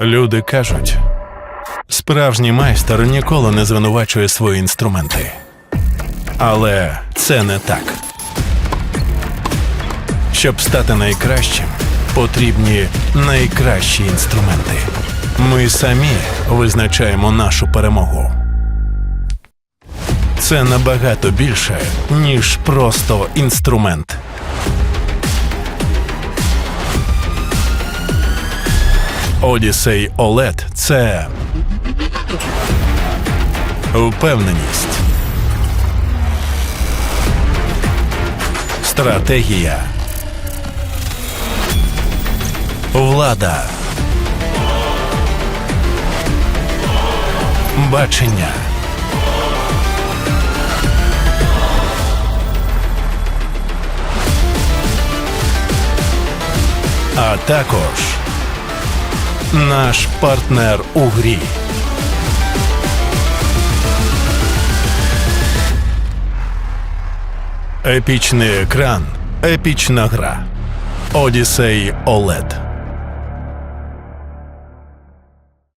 Люди кажуть, справжній майстер ніколи не звинувачує свої інструменти. Але це не так. Щоб стати найкращим, потрібні найкращі інструменти. Ми самі визначаємо нашу перемогу. Це набагато більше, ніж просто інструмент. Odyssey OLED – це впевненість, стратегія, влада, бачення. А також наш партнер у грі. Епічний екран, епічна гра. Одіссей OLED.